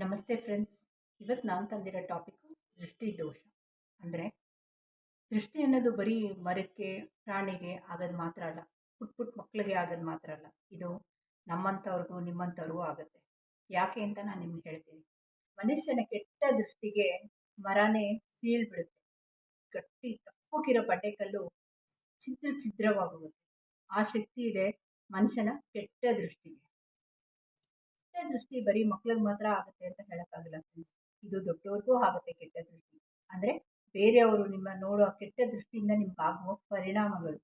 ನಮಸ್ತೆ ಫ್ರೆಂಡ್ಸ್. ಇವತ್ತು ನಾನು ತಂದಿರೋ ಟಾಪಿಕ್ಕು ದೃಷ್ಟಿ ದೋಷ. ಅಂದರೆ ದೃಷ್ಟಿ ಅನ್ನೋದು ಬರೀ ಮರಕ್ಕೆ, ಪ್ರಾಣಿಗೆ ಆಗೋದು ಮಾತ್ರ ಅಲ್ಲ, ಪುಟ್ ಪುಟ್ ಮಕ್ಕಳಿಗೆ ಆಗೋದು ಮಾತ್ರ ಅಲ್ಲ. ಇದು ನಮ್ಮಂಥವ್ರಿಗೂ ನಿಮ್ಮಂಥವ್ರಿಗೂ ಆಗುತ್ತೆ. ಯಾಕೆ ಅಂತ ನಾನು ನಿಮ್ಗೆ ಹೇಳ್ತೀನಿ. ಮನುಷ್ಯನ ಕೆಟ್ಟ ದೃಷ್ಟಿಗೆ ಮರನೇ ಸೀಳ್ಬಿಡುತ್ತೆ ಗಟ್ಟಿ ತಪ್ಪಗಿರೋ ಬಂಡೆಕಲ್ಲು ಛಿದ್ರ ಛಿದ್ರವಾಗುವುದು ಆ ಶಕ್ತಿ ಇದೆ ಮನುಷ್ಯನ ಕೆಟ್ಟ ದೃಷ್ಟಿಗೆ. ದೃಷ್ಟಿ ಬರೀ ಮಕ್ಳಿಗೆ ಮಾತ್ರ ಆಗುತ್ತೆ ಅಂತ ಹೇಳೋಕ್ಕಾಗಲ್ಲ ಫ್ರೆಂಡ್ಸ್ ಇದು ದೊಡ್ಡವ್ರಿಗೂ ಆಗುತ್ತೆ ಕೆಟ್ಟ ದೃಷ್ಟಿ. ಅಂದರೆ ಬೇರೆಯವರು ನಿಮ್ಮ ನೋಡೋ ಕೆಟ್ಟ ದೃಷ್ಟಿಯಿಂದ ನಿಮ್ಗಾಗುವ ಪರಿಣಾಮಗಳು.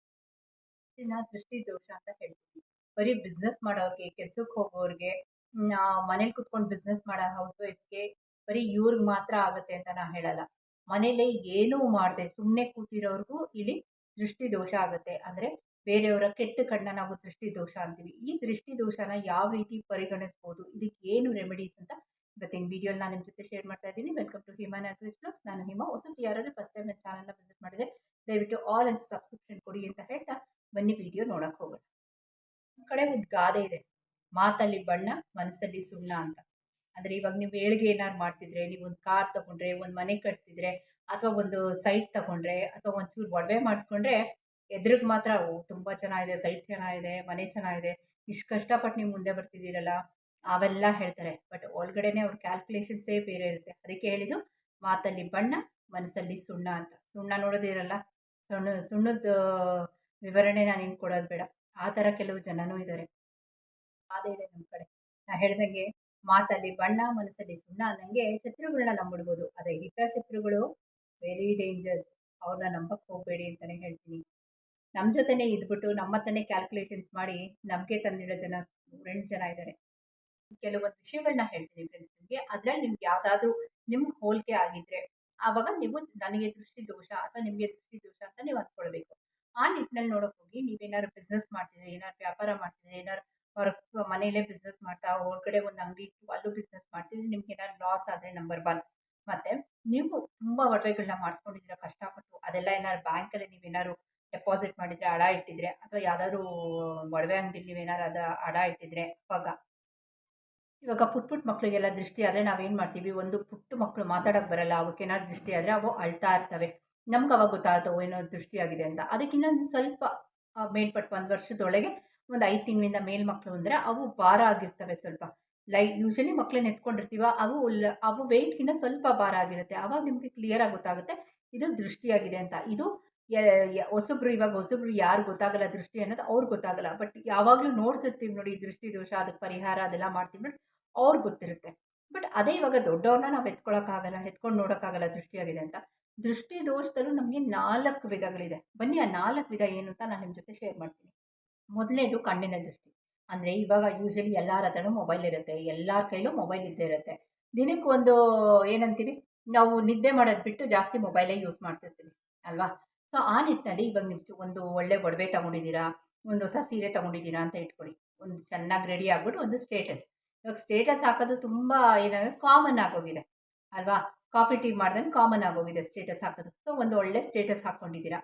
ಇದನ್ನ ದೃಷ್ಟಿ ದೋಷ ಅಂತ ಹೇಳ್ತೀವಿ. ಬರೀ ಬಿಸ್ನೆಸ್ ಮಾಡೋರಿಗೆ ಕೆಲ್ಸಕ್ಕೆ ಹೋಗೋರಿಗೆ ಮನೇಲಿ ಕುತ್ಕೊಂಡು ಬಿಸ್ನೆಸ್ ಮಾಡೋ ಹೌಸ್ ವೈಫ್ಗೆ ಬರೀ ಇವ್ರಿಗೆ ಮಾತ್ರ ಆಗುತ್ತೆ ಅಂತ ನಾನು ಹೇಳಲ್ಲ. ಮನೇಲಿ ಏನೂ ಮಾಡದೆ ಸುಮ್ಮನೆ ಕೂತಿರೋರಿಗೂ ಇಲ್ಲಿ ದೃಷ್ಟಿ ದೋಷ ಆಗುತ್ತೆ. ಅಂದರೆ ಬೇರೆಯವರ ಕೆಟ್ಟ ಕಣ್ಣ ನಾವು ದೃಷ್ಟಿ ದೋಷ ಅಂತೀವಿ. ಈ ದೃಷ್ಟಿ ದೋಷನ ಯಾವ ರೀತಿ ಪರಿಗಣಿಸ್ಬೋದು, ಇದಕ್ಕೆ ಏನು ರೆಮಿಡೀಸ್ ಅಂತ ಇವತ್ತಿನ ವೀಡಿಯೋಲಿ ನಾನು ನಿಮ್ಮ ಜೊತೆ ಶೇರ್ ಮಾಡ್ತಾ ಇದ್ದೀನಿ. ವೆಲ್ಕಮ್ ಟು ಹಿಮಾ ನಾಗ್ರೀಸ್ ಬ್ಲಾಗ್ಸ್ ನಾನು ಹಿಮಾ ಹೊಸತು ಯಾರಾದರೂ ಫಸ್ಟ್ ಟೈಮ್ ನನ್ನ ಚಾನಲ್ನ ವಿಸಿಟ್ ಮಾಡಿದೆ ದಯವಿಟ್ಟು ಆಲ್ ಅಂತ ಸಬ್ಸ್ಕ್ರಿಪ್ಷನ್ ಕೊಡಿ ಅಂತ ಹೇಳ್ತಾ ಬನ್ನಿ ವಿಡಿಯೋ ನೋಡೋಕೆ ಹೋಗೋಣ. ನಮ್ಮ ಕಡೆ ಒಂದು ಗಾದೆ ಇದೆ. ಮಾತಲ್ಲಿ ಬಣ್ಣ, ಮನಸ್ಸಲ್ಲಿ ಸುಣ್ಣ ಅಂತ. ಅಂದರೆ ಇವಾಗ ನೀವು ಏಳಿಗೆ ಏನಾದ್ರು ಮಾಡ್ತಿದ್ರೆ, ನೀವು ಒಂದು ಕಾರ್ ತೊಗೊಂಡ್ರೆ, ಒಂದು ಮನೆ ಕಟ್ತಿದ್ರೆ, ಅಥವಾ ಒಂದು ಸೈಟ್ ತಗೊಂಡ್ರೆ, ಅಥವಾ ಒಂಚೂರು ಒಡವೆ ಮಾಡಿಸ್ಕೊಂಡ್ರೆ ಎದುರಿಗೆ ಮಾತ್ರ, ಓ, ತುಂಬ ಚೆನ್ನಾಗಿದೆ, ಸೈಟ್ ಚೆನ್ನಾಗಿದೆ, ಮನೆ ಚೆನ್ನಾಗಿದೆ, ಇಷ್ಟು ಕಷ್ಟಪಟ್ಟು ನೀವು ಮುಂದೆ ಬರ್ತಿದ್ದೀರಲ್ಲ, ಅವೆಲ್ಲ ಹೇಳ್ತಾರೆ. ಬಟ್ ಒಳಗಡೆನೆ ಅವ್ರ ಕ್ಯಾಲ್ಕುಲೇಷನ್ಸೇ ಬೇರೆ ಇರುತ್ತೆ. ಅದಕ್ಕೆ ಹೇಳಿದ್ದು, ಮಾತಲ್ಲಿ ಬಣ್ಣ, ಮನಸ್ಸಲ್ಲಿ ಸುಣ್ಣ ಅಂತ. ಸುಣ್ಣ ನೋಡೋದಿರಲ್ಲ ಸುಣ್ಣ, ಸುಣ್ಣದ ವಿವರಣೆ ನಾನು ಇನ್ನು ಕೊಡೋದು ಬೇಡ. ಆ ಥರ ಕೆಲವು ಜನನೂ ಇದ್ದಾರೆ ಅದೇ ಇದೆ ನಮ್ಮ ಕಡೆ. ನಾ ಹೇಳ್ದಂಗೆ, ಮಾತಲ್ಲಿ ಬಣ್ಣ, ಮನಸ್ಸಲ್ಲಿ ಸುಣ್ಣ ಅನ್ನಂಗೆ ಶತ್ರುಗಳನ್ನ ನಂಬಿಡ್ಬೋದು. ಅದೇ ಹಿತ ಶತ್ರುಗಳು ವೆರಿ ಡೇಂಜರ್ಸ್ ಅವ್ರನ್ನ ನಂಬಕ್ಕೆ ಹೋಗಬೇಡಿ ಅಂತಲೇ ಹೇಳ್ತೀನಿ. ನಮ್ಮ ಜೊತೆನೇ ಇದ್ಬಿಟ್ಟು ನಮ್ಮ ಹತ್ರನೇ ಕ್ಯಾಲ್ಕುಲೇಷನ್ಸ್ ಮಾಡಿ ನಮಗೆ ತಂದಿಡೋ ಜನ ಫ್ರೆಂಡ್ ಜನ ಇದ್ದಾರೆ ಕೆಲವೊಂದು ವಿಷಯಗಳನ್ನ ಹೇಳ್ತೀನಿ ಫ್ರೆಂಡ್ಸ್ ನಿಮಗೆ. ಅದರಲ್ಲಿ ನಿಮ್ಗೆ ಯಾವುದಾದ್ರೂ ನಿಮ್ಗೆ ಹೋಲಿಕೆ ಆಗಿದ್ರೆ ಆವಾಗ ನೀವು ನನಗೆ ದೃಷ್ಟಿ ದೋಷ ಅಥವಾ ನಿಮಗೆ ದೃಷ್ಟಿ ದೋಷ ಅಂತ ನೀವು ಅಂದ್ಕೊಳ್ಬೇಕು ಆ ನಿಟ್ಟಿನಲ್ಲಿ ನೋಡೋಕೆ ಹೋಗಿ ನೀವೇನಾದ್ರು ಬಿಸ್ನೆಸ್ ಮಾಡ್ತಿದ್ರೆ, ಏನಾದ್ರು ವ್ಯಾಪಾರ ಮಾಡ್ತಿದ್ರೆ, ಏನಾದ್ರು ಹೊರಗೆ ಮನೆಯಲ್ಲೇ ಬಿಸ್ನೆಸ್ ಮಾಡ್ತಾ ಹೊರಗಡೆ ಒಂದು ಅಂಗಡಿ ಇಟ್ಟು ಅಲ್ಲೂ ಬಿಸ್ನೆಸ್ ಮಾಡ್ತಿದ್ರೆ ನಿಮ್ಗೆ ಏನಾದ್ರು ಲಾಸ್ ಆದರೆ ನಂಬರ್ ಒನ್ ಮತ್ತು ನೀವು ತುಂಬ ಒಡವೆಗಳನ್ನ ಮಾಡಿಸ್ಕೊಂಡಿದ್ದೀರ ಕಷ್ಟಪಟ್ಟು, ಅದೆಲ್ಲ ಏನಾದ್ರು ಬ್ಯಾಂಕಲ್ಲಿ ನೀವೇನಾದ್ರು ಡೆಪಾಸಿಟ್ ಮಾಡಿದರೆ ಅಡ ಇಟ್ಟಿದ್ರೆ ಅಥವಾ ಯಾವ್ದಾದ್ರು ಒಡವೆ ಅಂಗಡಿಲಿ ಏನಾರ ಅದು ಅಡ ಇಟ್ಟಿದ್ರೆ ಅವಾಗ ಇವಾಗ ಪುಟ್ಟ ಪುಟ್ಟ ಮಕ್ಕಳಿಗೆಲ್ಲ ದೃಷ್ಟಿ ಆದರೆ ನಾವೇನು ಮಾಡ್ತೀವಿ? ಒಂದು ಪುಟ್ಟ ಮಕ್ಕಳು ಮಾತಾಡೋಕ್ಕೆ ಬರಲ್ಲ. ಅವಕ್ಕೇನಾದ್ರು ದೃಷ್ಟಿ ಆದರೆ ಅವು ಅಳ್ತಾ ಇರ್ತವೆ. ನಮ್ಗೆ ಅವಾಗ ಗೊತ್ತಾಗ್ತವೆ ಏನೋ ದೃಷ್ಟಿಯಾಗಿದೆ ಅಂತ. ಅದಕ್ಕಿಂತ ಸ್ವಲ್ಪ ಮೇಲ್ಪಟ್ಟು ಒಂದು ವರ್ಷದೊಳಗೆ ಒಂದು ಐದು ತಿಂಗಳಿಂದ ಮೇಲ್ ಮಕ್ಕಳು ಅಂದರೆ ಅವು ಭಾರ ಆಗಿರ್ತವೆ ಸ್ವಲ್ಪ. ಲೈ, ಯೂಶಲಿ ಮಕ್ಕಳನ್ನ ಎತ್ಕೊಂಡಿರ್ತೀವ, ಅವು ಅವು ವೆಯ್ಟ್ಗಿಂತ ಸ್ವಲ್ಪ ಭಾರ ಆಗಿರುತ್ತೆ. ಅವಾಗ ನಿಮಗೆ ಕ್ಲಿಯರಾಗಿ ಗೊತ್ತಾಗುತ್ತೆ, ಇದು ದೃಷ್ಟಿಯಾಗಿದೆ ಅಂತ. ಇದು ಹೊಸಬ್ರು ಇವಾಗ ಹೊಸಬ್ರು ಯಾರು ಗೊತ್ತಾಗಲ್ಲ ದೃಷ್ಟಿ ಅನ್ನೋದು ಅವ್ರಿಗೆ ಗೊತ್ತಾಗಲ್ಲ. ಬಟ್ ಯಾವಾಗಲೂ ನೋಡ್ತಿರ್ತೀವಿ ನೋಡಿ ದೃಷ್ಟಿ ದೋಷ ಅದಕ್ಕೆ ಪರಿಹಾರ ಅದೆಲ್ಲ ಮಾಡ್ತೀವಿ ನೋಡಿ ಅವ್ರಿಗೆ ಗೊತ್ತಿರುತ್ತೆ. ಬಟ್ ಅದೇ ಇವಾಗ ದೊಡ್ಡವ್ರನ್ನ ನಾವು ಎತ್ಕೊಳ್ಳೋಕ್ಕಾಗಲ್ಲ ಎತ್ಕೊಂಡು ನೋಡೋಕ್ಕಾಗಲ್ಲ ದೃಷ್ಟಿಯಾಗಿದೆ ಅಂತ. ದೃಷ್ಟಿ ದೋಷದಲ್ಲೂ ನಮಗೆ ನಾಲ್ಕು ವಿಧಗಳಿದೆ. ಬನ್ನಿ ಆ ನಾಲ್ಕು ವಿಧ ಏನು ಅಂತ ನಾನು ನಿಮ್ಮ ಜೊತೆ ಶೇರ್ ಮಾಡ್ತೀನಿ. ಮೊದಲನೇದು ಕಣ್ಣಿನ ದೃಷ್ಟಿ. ಅಂದರೆ ಇವಾಗ ಯೂಶಲಿ ಎಲ್ಲರ ಹತ್ರನೂ ಮೊಬೈಲ್ ಇರುತ್ತೆ. ಎಲ್ಲರ ಕೈಲೂ ಮೊಬೈಲ್ ಇದ್ದೇ ಇರುತ್ತೆ. ದಿನಕ್ಕೊಂದು ಏನಂತೀವಿ? ನಾವು ನಿದ್ದೆ ಮಾಡೋದು ಬಿಟ್ಟು ಜಾಸ್ತಿ ಮೊಬೈಲೇ ಯೂಸ್ ಮಾಡ್ತಿರ್ತೀವಿ. ಅಲ್ವಾ? ಸೊ ಆ ನಿಟ್ಟಿನಲ್ಲಿ ಇವಾಗ ನೀವು ಒಂದು ಒಳ್ಳೆ ಒಡವೆ ತೊಗೊಂಡಿದ್ದೀರಾ, ಒಂದು ಹೊಸ ಸೀರೆ ತೊಗೊಂಡಿದ್ದೀರಾ ಅಂತ ಇಟ್ಕೊಳ್ಳಿ. ಒಂದು ಚೆನ್ನಾಗಿ ರೆಡಿ ಆಗ್ಬಿಟ್ಟು ಒಂದು ಸ್ಟೇಟಸ್ ಇವಾಗ ಸ್ಟೇಟಸ್ ಹಾಕೋದು ತುಂಬ ಏನಾಗುತ್ತೆ ಕಾಮನ್ ಆಗೋಗಿದೆ, ಅಲ್ವಾ? ಕಾಫಿ ಟೀ ಮಾಡ್ದಂಗೆ ಕಾಮನ್ ಆಗೋಗಿದೆ ಸ್ಟೇಟಸ್ ಹಾಕೋದು. ಸೊ ಒಂದು ಒಳ್ಳೆ ಸ್ಟೇಟಸ್ ಹಾಕ್ಕೊಂಡಿದ್ದೀರಾ.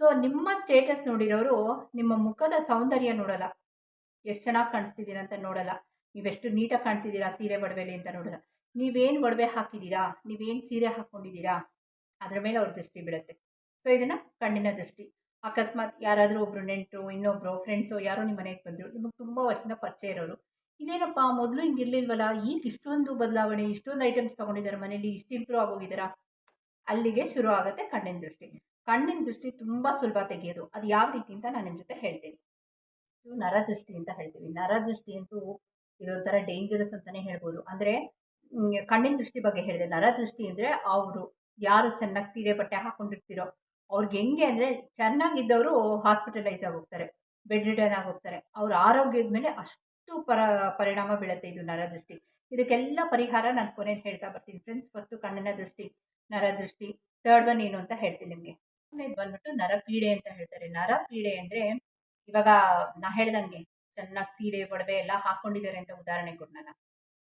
ಸೊ ನಿಮ್ಮ ಸ್ಟೇಟಸ್ ನೋಡಿರೋರು ನಿಮ್ಮ ಮುಖದ ಸೌಂದರ್ಯ ನೋಡಲ್ಲ. ಎಷ್ಟು ಚೆನ್ನಾಗಿ ಕಾಣಿಸ್ತಿದ್ದೀರಾ ಅಂತ ನೋಡಲ್ಲ. ನೀವೆಷ್ಟು ನೀಟಾಗಿ ಕಾಣ್ತಿದ್ದೀರಾ ಸೀರೆ ಒಡವೆಲಿ ಅಂತ ನೋಡಲ್ಲ. ನೀವೇನು ಒಡವೆ ಹಾಕಿದ್ದೀರಾ, ನೀವೇನು ಸೀರೆ ಹಾಕ್ಕೊಂಡಿದ್ದೀರಾ, ಅದರ ಮೇಲೆ ಅವ್ರ ದೃಷ್ಟಿ ಬೀಳುತ್ತೆ ಸೊ ಇದನ್ನು ಕಣ್ಣಿನ ದೃಷ್ಟಿ. ಅಕಸ್ಮಾತ್ ಯಾರಾದರೂ ಒಬ್ಬರು ನೆಂಟರು ಇನ್ನೊಬ್ಬರು ಫ್ರೆಂಡ್ಸು ಯಾರೋ ನಿಮ್ಮ ಮನೆಗೆ ಬಂದರು, ನಿಮಗೆ ತುಂಬ ವರ್ಷದಿಂದ ಪರಿಚಯ ಇರೋರು. ಇದೇನಪ್ಪ, ಮೊದಲು ಹಿಂಗೆ ಇರಲಿಲ್ವಲ್ಲ? ಈಗ ಇಷ್ಟೊಂದು ಬದಲಾವಣೆ, ಇಷ್ಟೊಂದು ಐಟಮ್ಸ್ ತೊಗೊಂಡಿದ್ದಾರೆ ಮನೇಲಿ, ಇಷ್ಟು ಇಂಪ್ರೂವ್ ಆಗೋಗಿದ್ದಾರಾ ಅಲ್ಲಿಗೆ ಶುರು ಆಗುತ್ತೆ ಕಣ್ಣಿನ ದೃಷ್ಟಿ. ಕಣ್ಣಿನ ದೃಷ್ಟಿ ತುಂಬ ಸುಲಭ ತೆಗೆಯೋದು. ಅದು ಯಾವ ರೀತಿ ಅಂತ ನಾನು ನಿಮ್ಮ ಜೊತೆ ಹೇಳ್ತೀನಿ. ಇದು ನರದೃಷ್ಟಿ ಅಂತ ಹೇಳ್ತೀವಿ. ನರದೃಷ್ಟಿ ಅಂತೂ ಇದೊಂಥರ ಡೇಂಜರಸ್ ಅಂತಲೇ ಹೇಳ್ಬೋದು. ಅಂದರೆ ಕಣ್ಣಿನ ದೃಷ್ಟಿ ಬಗ್ಗೆ ಹೇಳಿದೆ. ನರದೃಷ್ಟಿ ಅಂದರೆ ಅವರು ಯಾರು ಚೆನ್ನಾಗಿ ಸೀರೆ ಬಟ್ಟೆ ಹಾಕ್ಕೊಂಡಿರ್ತೀರೋ ಅವ್ರಿಗೆ ಹೆಂಗೆ ಅಂದರೆ ಚೆನ್ನಾಗಿದ್ದವರು ಹಾಸ್ಪಿಟಲೈಸ್ ಹೋಗ್ತಾರೆ ಬೆಡ್ ರಿಟರ್ನ್ ಹೋಗ್ತಾರೆ. ಅವ್ರ ಆರೋಗ್ಯದ ಮೇಲೆ ಅಷ್ಟು ಪರ, ಪರಿಣಾಮ ಬೀಳುತ್ತೆ ಇದು ನರದೃಷ್ಟಿ ಇದಕ್ಕೆಲ್ಲ ಪರಿಹಾರ ನಾನು ಕೊನೆಯಲ್ಲಿ ಹೇಳ್ತಾ ಬರ್ತೀನಿ ಫ್ರೆಂಡ್ಸ್ ಫಸ್ಟು ಕಣ್ಣಿನ ದೃಷ್ಟಿ ನರದೃಷ್ಟಿ ಥರ್ಡ್ ಒನ್ ಏನು ಅಂತ ಹೇಳ್ತೀನಿ ನಿಮಗೆ. ಇದು ಬಂದ್ಬಿಟ್ಟು ನರಪೀಡೆ ಅಂತ ಹೇಳ್ತಾರೆ. ನರಪೀಡೆ ಅಂದರೆ ಇವಾಗ ನಾ ಹೇಳ್ದಂಗೆ ಚೆನ್ನಾಗಿ ಸೀರೆ, ಒಡವೆ ಎಲ್ಲ ಹಾಕ್ಕೊಂಡಿದ್ದಾರೆ ಅಂತ ಉದಾಹರಣೆ ನಾನು.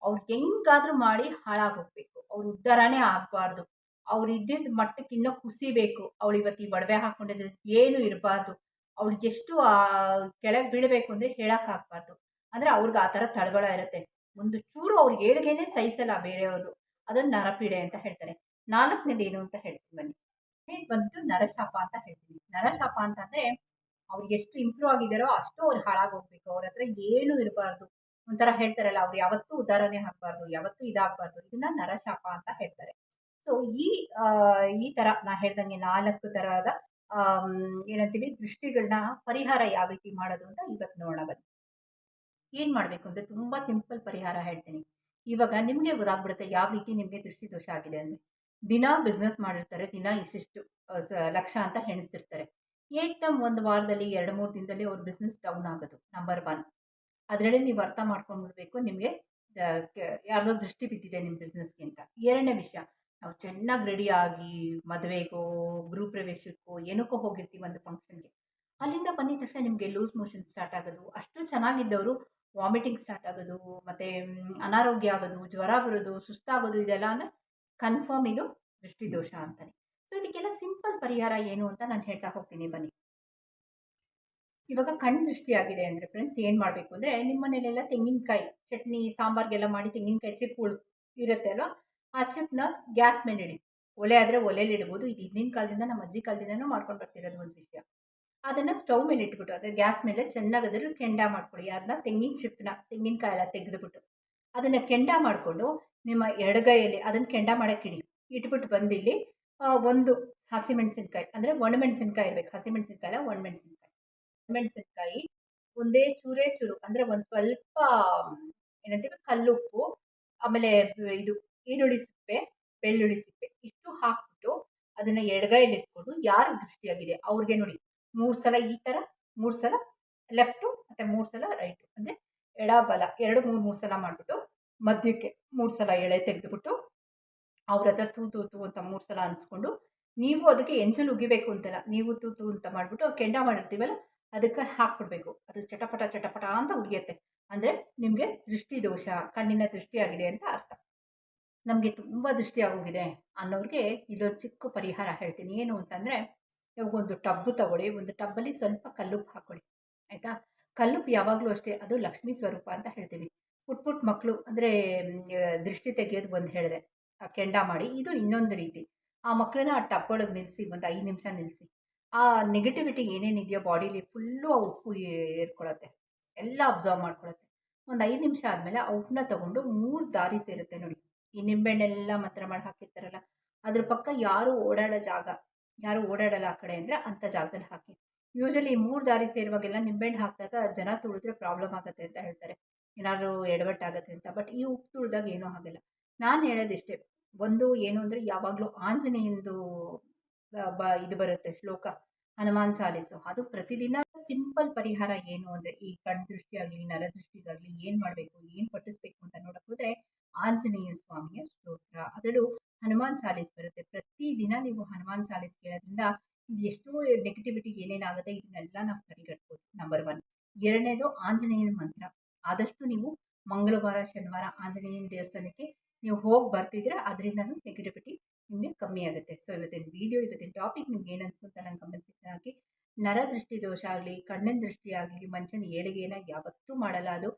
ಅವ್ರು ಹೆಂಗಾದ್ರೂ ಮಾಡಿ ಹಾಳಾಗೋಗ್ಬೇಕು ಅವ್ರು ಉದ್ಧಾರನೇ ಆಗಬಾರ್ದು. ಅವ್ರು ಇದ್ದಿದ್ದ ಮಟ್ಟಕ್ಕೆ ಇನ್ನೂ ಕುಸಿಬೇಕು ಅವಳು ಇವತ್ತು ಈ ಒಡವೆ ಹಾಕ್ಕೊಂಡಿದ್ದು ಏನು ಇರಬಾರ್ದು. ಅವಳಿಗೆ ಎಷ್ಟು ಕೆಳಗೆ ಬೀಳಬೇಕು ಅಂದರೆ ಹೇಳೋಕ್ಕಾಗಬಾರ್ದು ಅಂದರೆ ಅವ್ರಿಗೆ ಆ ಥರ ತಳಬಳ ಇರುತ್ತೆ. ಒಂದು ಚೂರು ಅವ್ರು ಏಳಿಗೆನೇ ಸಹಿಸಲ್ಲ ಬೇರೆಯವ್ರದ್ದು ಅದನ್ನು ನರಪೀಡೆ ಅಂತ ಹೇಳ್ತಾರೆ. ನಾಲ್ಕನೇದು ಏನು ಅಂತ ಹೇಳ್ತೀನಿ ಬನ್ನಿ. ಇದು ಬಂದ್ಬಿಟ್ಟು ನರಶಾಪ ಅಂತ ಹೇಳ್ತೀನಿ. ನರಶಾಪ ಅಂತಂದರೆ ಅವ್ರಿಗೆ ಎಷ್ಟು ಇಂಪ್ರೂವ್ ಆಗಿದ್ದಾರೋ ಅಷ್ಟು ಅವ್ರು ಹಾಳಾಗೋಗ್ಬೇಕು. ಅವ್ರ ಹತ್ರ ಏನೂ ಇರಬಾರ್ದು. ಒಂಥರ ಹೇಳ್ತಾರಲ್ಲ, ಅವ್ರು ಯಾವತ್ತೂ ಉದಾಹರಣೆ ಆಗಬಾರ್ದು ಯಾವತ್ತೂ ಇದಾಗಬಾರ್ದು. ಇದನ್ನ ನರಶಾಪ ಅಂತ ಹೇಳ್ತಾರೆ. ಸೊ ಈ ಈ ಥರ ನಾ ಹೇಳ್ದಂಗೆ ನಾಲ್ಕು ಥರದ ಏನಂತೀವಿ ದೃಷ್ಟಿಗಳನ್ನ ಪರಿಹಾರ ಯಾವ ರೀತಿ ಮಾಡೋದು ಅಂತ ಇವತ್ತು ನೋಡೋಣ ಬನ್ನಿ. ಏನು ಮಾಡಬೇಕು ಅಂದರೆ ತುಂಬ ಸಿಂಪಲ್ ಪರಿಹಾರ ಹೇಳ್ತೀನಿ. ಇವಾಗ ನಿಮಗೆ ಗೊತ್ತಾಗ್ಬಿಡುತ್ತೆ ಯಾವ ರೀತಿ ನಿಮಗೆ ದೃಷ್ಟಿ ದೋಷ ಆಗಿದೆ ಅಂದರೆ. ದಿನ ಬಿಸ್ನೆಸ್ ಮಾಡಿರ್ತಾರೆ, ದಿನ ಇಷ್ಟಿಷ್ಟು ಲಕ್ಷ ಅಂತ ಹೆಣಿಸ್ತಿರ್ತಾರೆ. ಏಕ್ದಮ್ ಒಂದು ವಾರದಲ್ಲಿ, ಎರಡು ಮೂರು ದಿನದಲ್ಲಿ ಅವ್ರ ಬಿಸ್ನೆಸ್ ಡೌನ್ ಆಗೋದು ನಂಬರ್ ಒನ್ ಅದರಲ್ಲಿ ನೀವು ಅರ್ಥ ಮಾಡ್ಕೊಂಡ್ಬಿಡ್ಬೇಕು ನಿಮಗೆ ಯಾರ್ದೋ ದೃಷ್ಟಿ ಬಿದ್ದಿದೆ ನಿಮ್ಮ ಬಿಸ್ನೆಸ್ಗಿಂತ ಎರಡನೇ ವಿಷಯ ನಾವು ಚೆನ್ನಾಗಿ ರೆಡಿಯಾಗಿ ಮದುವೆಗೋ, ಗೃಹ ಪ್ರವೇಶಕ್ಕೋ, ಏನಕ್ಕೋ ಹೋಗಿರ್ತೀವಿ ಒಂದು ಫಂಕ್ಷನ್ಗೆ ಅಲ್ಲಿಂದ ಬಂದಿದ ತಕ್ಷಣ ನಿಮಗೆ ಲೂಸ್ ಮೋಷನ್ ಸ್ಟಾರ್ಟ್ ಆಗೋದು. ಅಷ್ಟು ಚೆನ್ನಾಗಿದ್ದವರು ವಾಮಿಟಿಂಗ್ ಸ್ಟಾರ್ಟ್ ಆಗೋದು, ಮತ್ತು ಅನಾರೋಗ್ಯ ಆಗೋದು, ಜ್ವರ ಬರೋದು, ಸುಸ್ತಾಗೋದು, ಇದೆಲ್ಲ ಅಂದರೆ ಕನ್ಫರ್ಮ್ ಇದು ದೃಷ್ಟಿದೋಷ ಅಂತಾನೆ. ಸೊ ಇದಕ್ಕೆಲ್ಲ ಸಿಂಪಲ್ ಪರಿಹಾರ ಏನು ಅಂತ ನಾನು ಹೇಳ್ತಾ ಹೋಗ್ತೀನಿ, ಬನ್ನಿ. ಇವಾಗ ಕಣ್ಣು ದೃಷ್ಟಿ ಆಗಿದೆ ಅಂದರೆ ಫ್ರೆಂಡ್ಸ್ ಏನು ಮಾಡಬೇಕು ಅಂದರೆ ನಿಮ್ಮ ಮನೇಲೆಲ್ಲ ತೆಂಗಿನಕಾಯಿ, ಚಟ್ನಿ, ಸಾಂಬಾರಿಗೆಲ್ಲ ಮಾಡಿ ತೆಂಗಿನಕಾಯಿ ಚಿಪ್ಪು ಉಳ್ ಇರುತ್ತೆ ಅಲ್ವಾ? ಪ್ಲಸ್ ಗ್ಯಾಸ್ ಮೇಲೆ ಇಡಿ. ಒಲೆ ಆದರೆ ಒಲೆಯಲ್ಲಿ ಇಡ್ಬೋದು. ಇದು ಹಿಂದಿನ ಕಾಲದಿಂದ ನಮ್ಮ ಅಜ್ಜಿ ಕಾಲದಿಂದನೂ ಮಾಡ್ಕೊಂಡು ಬರ್ತಿರೋದು ಒಂದು ವಿಷಯ. ಅದನ್ನು ಸ್ಟವ್ ಮೇಲೆ ಇಟ್ಬಿಟ್ಟು ಅದೇ ಗ್ಯಾಸ್ ಮೇಲೆ ಚೆನ್ನಾಗಿ ಕೆಂಡ ಮಾಡ್ಕೊಳ್ಳಿ. ಅದನ್ನ ತೆಂಗಿನ ಚಿಪ್ಪನ ತೆಂಗಿನಕಾಯಿ ಎಲ್ಲ ತೆಗೆದುಬಿಟ್ಟು. ಅದನ್ನು ಕೆಂಡ ಮಾಡಿಕೊಂಡು ನಿಮ್ಮ ಎಡಗೈಯಲ್ಲಿ ಅದನ್ನು ಕೆಂಡ ಮಾಡೋಕ್ಕೆ ಇಡಿ. ಇಟ್ಬಿಟ್ಟು ಬಂದಿಲ್ಲಿ ಒಂದು ಹಸಿಮೆಣಸಿನ್ಕಾಯಿ, ಅಂದರೆ ಒಣಮೆಣಸಿನ್ಕಾಯಿ ಇರಬೇಕು. ಹಸಿಮೆಣಸಿನ್ಕಾಯಿ ಅಲ್ಲ, ಒಣಮೆಣಸಿನ್ಕಾಯಿ. ಮೆಣಸಿನ್ಕಾಯಿ ಒಂದೇ ಚೂರೇ ಚೂರು, ಅಂದರೆ ಒಂದು ಸ್ವಲ್ಪ, ಏನಂತೀವಿ? ಕಲ್ಲುಪ್ಪು, ಆಮೇಲೆ ಇದು ಈರುಳ್ಳಿ ಸಿಪ್ಪೆ, ಬೆಳ್ಳುಳ್ಳಿ ಸಿಪ್ಪೆ ಇಷ್ಟು ಹಾಕ್ಬಿಟ್ಟು ಅದನ್ನು ಎಡಗೈಯಲ್ಲಿ ಇಟ್ಕೊಂಡು ಯಾರು ದೃಷ್ಟಿಯಾಗಿದೆ ಅವ್ರಿಗೆ ನೋಡಿ. ಮೂರು ಸಲ ಈ ಥರ ಮೂರು ಸಲ ಲೆಫ್ಟು ಮತ್ತು ಮೂರು ಸಲ ರೈಟು ಅಂದರೆ ಎಡ ಬಲ ಎರಡು, ಮೂರು ಮೂರು ಸಲ ಮಾಡಿಬಿಟ್ಟು ಮಧ್ಯಕ್ಕೆ ಮೂರು ಸಲ ಎಳೆ ತೆಗೆದುಬಿಟ್ಟು ಅವ್ರ ಹತ್ರ ತೂ ತೂ ತೂ ಅಂತ ಮೂರು ಸಲ ಅನ್ಸ್ಕೊಂಡು ನೀವು ಅದಕ್ಕೆ ಎಂಜಲು ಉಗಿಬೇಕು ಅಂತಲ್ಲ, ನೀವು ತೂ ತೂ ಅಂತ ಮಾಡಿಬಿಟ್ಟು ಕೆಂಡ ಮಾಡಿರ್ತೀವಲ್ಲ ಅದಕ್ಕೆ ಹಾಕ್ಬಿಡ್ಬೇಕು. ಅದು ಚಟಪಟ ಚಟಪಟ ಅಂತ ಉಗಿಯತ್ತೆ. ಅಂದರೆ ನಿಮಗೆ ದೃಷ್ಟಿ ದೋಷ ಕಣ್ಣಿನ ದೃಷ್ಟಿ ಆಗಿದೆ ಅಂತ ಅರ್ಥ. ನಮಗೆ ತುಂಬ ದೃಷ್ಟಿ ಆಗೋಗಿದೆ ಅನ್ನೋರಿಗೆ ಇದೊಂದು ಚಿಕ್ಕ ಪರಿಹಾರ ಹೇಳ್ತೀನಿ. ಏನು ಅಂತಂದರೆ ಇವಾಗ ಒಂದು ಟಬ್ಬು ತಗೊಳ್ಳಿ, ಒಂದು ಟಬ್ಬಲ್ಲಿ ಸ್ವಲ್ಪ ಕಲ್ಲುಪ್ಪು ಹಾಕ್ಕೊಳ್ಳಿ ಆಯಿತಾ? ಕಲ್ಲುಪ್ಪು ಯಾವಾಗಲೂ ಅಷ್ಟೇ, ಅದು ಲಕ್ಷ್ಮೀ ಸ್ವರೂಪ ಅಂತ ಹೇಳ್ತೀವಿ ಪುಟ್ ಪುಟ್ ಮಕ್ಕಳು ಅಂದರೆ ದೃಷ್ಟಿ ತೆಗೆಯೋದು ಒಂದು ಹೇಳಿದೆ ಕೆಂಡ ಮಾಡಿ, ಇದು ಇನ್ನೊಂದು ರೀತಿ. ಆ ಮಕ್ಕಳನ್ನ ಆ ಟಬ್ಬೊಳಗೆ ನಿಲ್ಲಿಸಿ ಒಂದು ಐದು ನಿಮಿಷ ನಿಲ್ಲಿಸಿ ಆ ನೆಗೆಟಿವಿಟಿ ಏನೇನಿದೆಯೋ ಬಾಡೀಲಿ ಫುಲ್ಲು ಆ ಉಪ್ಪು ಏರ್ಕೊಳ್ಳುತ್ತೆ ಎಲ್ಲ ಅಬ್ಸರ್ವ್ ಮಾಡ್ಕೊಳತ್ತೆ. ಒಂದು ಐದು ನಿಮಿಷ ಆದಮೇಲೆ ಆ ಉಪ್ಪನ್ನ ತೊಗೊಂಡು ಮೂರು ದಾರಿ ಸೇರುತ್ತೆ ನೋಡಿ. ಈ ನಿಂಬೆಹಣ್ಣೆಲ್ಲ ಮಾತ್ರ ಮಾಡಿ ಹಾಕಿರ್ತಾರಲ್ಲ, ಅದ್ರ ಪಕ್ಕ ಯಾರು ಓಡಾಡೋ ಜಾಗ, ಯಾರು ಓಡಾಡಲ್ಲ ಆ ಕಡೆ ಅಂದರೆ ಅಂಥ ಜಾಗದಲ್ಲಿ ಹಾಕಿ. ಯೂಶಲಿ ಮೂರು ದಾರಿ ಸೇರುವಾಗೆಲ್ಲ ನಿಂಬೆಹಣ್ಣು ಹಾಕಿದಾಗ ಜನ ತುಳಿದ್ರೆ ಪ್ರಾಬ್ಲಮ್ ಆಗುತ್ತೆ ಅಂತ ಹೇಳ್ತಾರೆ. ಏನಾದರೂ ಎಡವಟ್ಟಾಗುತ್ತೆ ಅಂತ ಬಟ್ ಈ ಉಪ್ಪು ತುಳಿದಾಗ ಏನೂ ಆಗಲ್ಲ ನಾನು ಹೇಳೋದಿಷ್ಟೇ ಒಂದು ಏನು ಅಂದರೆ ಯಾವಾಗಲೂ ಆಂಜನೇಯಂದು ಬ, ಇದು ಬರುತ್ತೆ ಶ್ಲೋಕ, ಹನುಮಾನ್ ಚಾಲೀಸು, ಅದು ಪ್ರತಿದಿನ ಸಿಂಪಲ್ ಪರಿಹಾರ ಏನು ಅಂದರೆ ಈ ಕಣ್ ದೃಷ್ಟಿಯಾಗಲಿ ನರದೃಷ್ಟಿಗಾಗಲಿ ಏನು ಮಾಡಬೇಕು, ಏನು ಪಠಿಸ್ಬೇಕು ಅಂತ ನೋಡೋಕ್ಕೋದ್ರೆ ಆಂಜನೇಯ ಸ್ವಾಮಿಯ ಸ್ತೋತ್ರ. ಅದರಲ್ಲೂ ಹನುಮಾನ್ ಚಾಲೀಸ್ ಬರುತ್ತೆ. ಪ್ರತಿದಿನ ನೀವು ಹನುಮಾನ್ ಚಾಲೀಸ್ ಕೇಳೋದ್ರಿಂದ ಎಷ್ಟೋ ನೆಗೆಟಿವಿಟಿ ಏನೇನಾಗುತ್ತೆ, ಇದನ್ನೆಲ್ಲ ನಾವು ತಡೆಗಟ್ಬೋದು ನಂಬರ್ ಒನ್ ಎರಡನೇದು ಆಂಜನೇಯನ ಮಂತ್ರ. ಆದಷ್ಟು ನೀವು ಮಂಗಳವಾರ, ಶನಿವಾರ ಆಂಜನೇಯನ ದೇವಸ್ಥಾನಕ್ಕೆ ನೀವು ಹೋಗಿ ಬರ್ತಿದ್ರೆ ಅದರಿಂದನೂ ನೆಗೆಟಿವಿಟಿ ನಿಮಗೆ ಕಮ್ಮಿ ಆಗುತ್ತೆ. ಸೊ ಇವತ್ತಿನ ವಿಡಿಯೋ ಇವತ್ತಿನ ಟಾಪಿಕ್ ನಿಮ್ಗೆ ಏನು ಅನಿಸ್ತು ಅಂತ ನಂಗೆ ಕಮೆಂಟ್ ಸೆಕ್ಷನ್ ಹಾಕಿ. ನರದೃಷ್ಟಿ ದೋಷ ಆಗಲಿ, ಕಣ್ಣಿನ ದೃಷ್ಟಿ ಆಗಲಿ, ಮನುಷ್ಯನ ಏಳಿಗೆನ ಯಾವತ್ತೂ ಮಾಡಲ್ಲ. ಅದು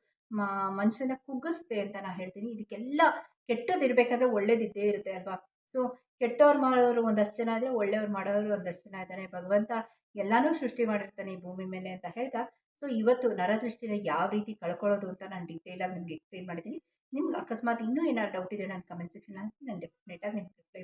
ಮನುಷ್ಯನ ಕುಗ್ಗಿಸುತ್ತೆ ಅಂತ ನಾನು ಹೇಳ್ತೀನಿ. ಇದಕ್ಕೆಲ್ಲ ಕೆಟ್ಟದಿರಬೇಕಾದ್ರೆ ಒಳ್ಳೇದಿದ್ದೇ ಇರುತ್ತೆ ಅಲ್ವಾ? ಸೊ ಕೆಟ್ಟವ್ರು ಮಾಡೋರು ಒಂದಷ್ಟು ಜನ ಆದರೆ ಒಳ್ಳೆಯವ್ರು ಮಾಡೋರು ಒಂದಷ್ಟು ಜನ ಇದ್ದಾರೆ. ಭಗವಂತ ಎಲ್ಲನೂ ಸೃಷ್ಟಿ ಮಾಡಿರ್ತಾನೆ ಈ ಭೂಮಿ ಮೇಲೆ ಅಂತ ಹೇಳ್ತಾ. ಸೊ ಇವತ್ತು ನರದೃಷ್ಟಿನ ಯಾವ ರೀತಿ ಕಳ್ಕೊಳ್ಳೋದು ಅಂತ ನಾನು ಡೀಟೇಲಾಗಿ ನಿಮ್ಗೆ ಎಕ್ಸ್ಪ್ಲೈನ್ ಮಾಡಿದ್ದೀನಿ ನಿಮ್ಗೆ ಅಕಸ್ಮಾತ್ ಇನ್ನೂ ಏನಾದ್ರು ಡೌಟ್ ಇದೆ ನಾನು ಕಮೆಂಟ್ ಸೆಕ್ಷನ್ ಹಾಕಿ ನಾನು ಡೆಫಿನೆಟಾಗಿ ನಿಮ್ಗೆ ರಿಪ್ಲೈ